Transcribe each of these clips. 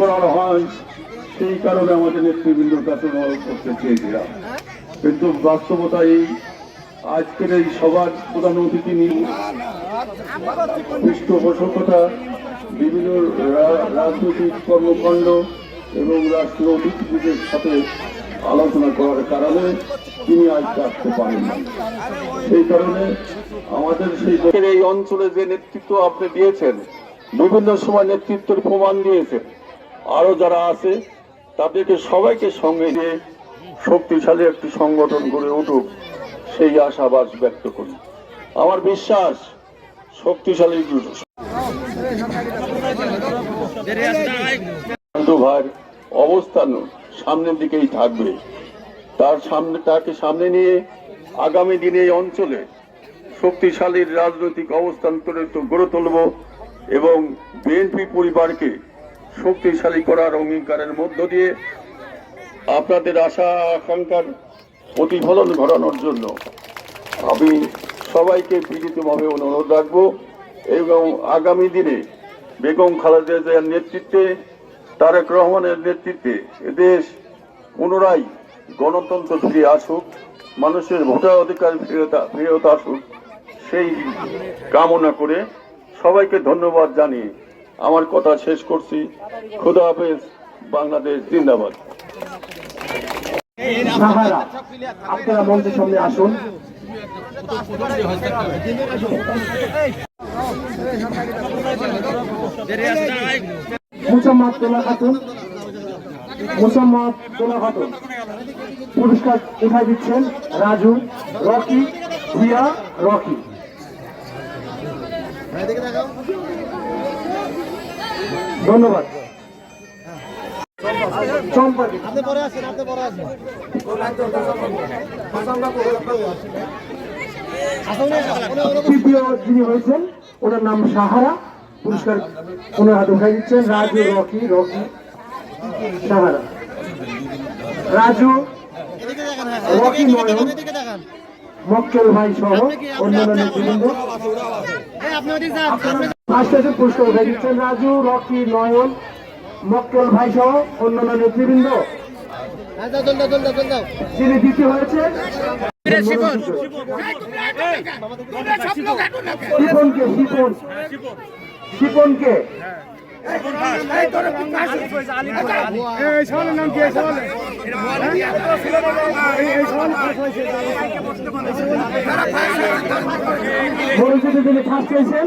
করার হয়, সেই কারণে আমাদের নেতৃবৃন্দর কাছে অনুরোধ করতে চেয়েছিলাম। কিন্তু বাস্তবতা এই আজকের এই সভার প্রধান অতিথি নিয়ে পৃষ্ঠপোষকতা বিভিন্ন রাজনৈতিক কর্মকাণ্ড এবং রাষ্ট্রীয় অতিথিদের সাথে আলোচনা করার কারণে তিনি আজকে আসতে পারেন সেই কারণে আমাদের সেই এই অঞ্চলে যে নেতৃত্ব আপনি দিয়েছেন, বিভিন্ন সময় নেতৃত্বের প্রমাণ দিয়েছেন। আরও যারা আছে, তাদেরকে সবাইকে সঙ্গে নিয়ে শক্তিশালী একটি সংগঠন গড়ে উঠুক, সেই আশাবাস ব্যক্ত করি। আমার বিশ্বাস, শক্তিশালী ভাইয়ের অবস্থান সামনের দিকেই থাকবে। তার সামনে, তাকে সামনে নিয়ে আগামী দিনে এই অঞ্চলে শক্তিশালী রাজনৈতিক অবস্থান গড়ে তুলব এবং বিএনপি পরিবারকে শক্তিশালী করার অঙ্গীকারের মধ্য দিয়ে আপনাদের আশা, আকাঙ্ক্ষার প্রতিফলন ঘটানোর জন্য আমি সবাইকে বিনীতভাবে অনুরোধ রাখব এবং আগামী দিনে বেগম খালেদা জিয়ার নেতৃত্বে, তারেক রহমানের নেতৃত্বে এদেশ পুনরায় গণতন্ত্র ফিরে আসুক, মানুষের ভোটার অধিকার ফেরত ফেরত আসুক, সেই কামনা করে সবাইকে ধন্যবাদ জানিয়ে আমার কথা শেষ করছি। খুদা হাফেজ, বাংলাদেশ জিন্দাবাদ। আপনারা মঞ্চের সামনে আসুন। মুসাম্মদ পুরস্কার উঠাই দিচ্ছেন রাজু, রকি রকি। চম্পা আসেন তৃতীয় যিনি হয়েছেন ওনার নাম সাহারা পুরস্কার ওনার হাতে উঠাই দিচ্ছেন রাজু রকি রকি সাহারা রাজু হ্যাঁ রকি দেখান মক্কেল ভাই সহ অন্যান্য নেতৃবৃন্দ আছে পুরস্কার উঠাই দিচ্ছেন রাজু রকি নয়ন মক্কেল ভাই সহ অন্যান্য নেতৃবৃন্দ। যিনি দ্বিতীয় হয়েছে শিপনকে শিপন। শিপনকে। যিনি ফার্স্ট হয়েছেন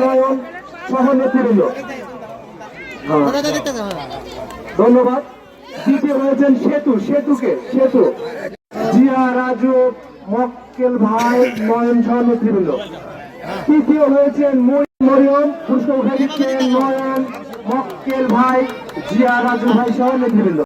নয়ন সহ হ্যাঁ, ধন্যবাদ। দ্বিতীয় হয়েছেন সেতু সেতুকে সেতু। জিয়া রাজু মক্কেল ভাই নয়ন সহ নেতৃবৃন্দ। তৃতীয় হয়েছেন মরিয়ম পুষ্প নয়ন মক্কেল ভাই জিয়া রাজু ভাই সহ নেতৃবৃন্দ।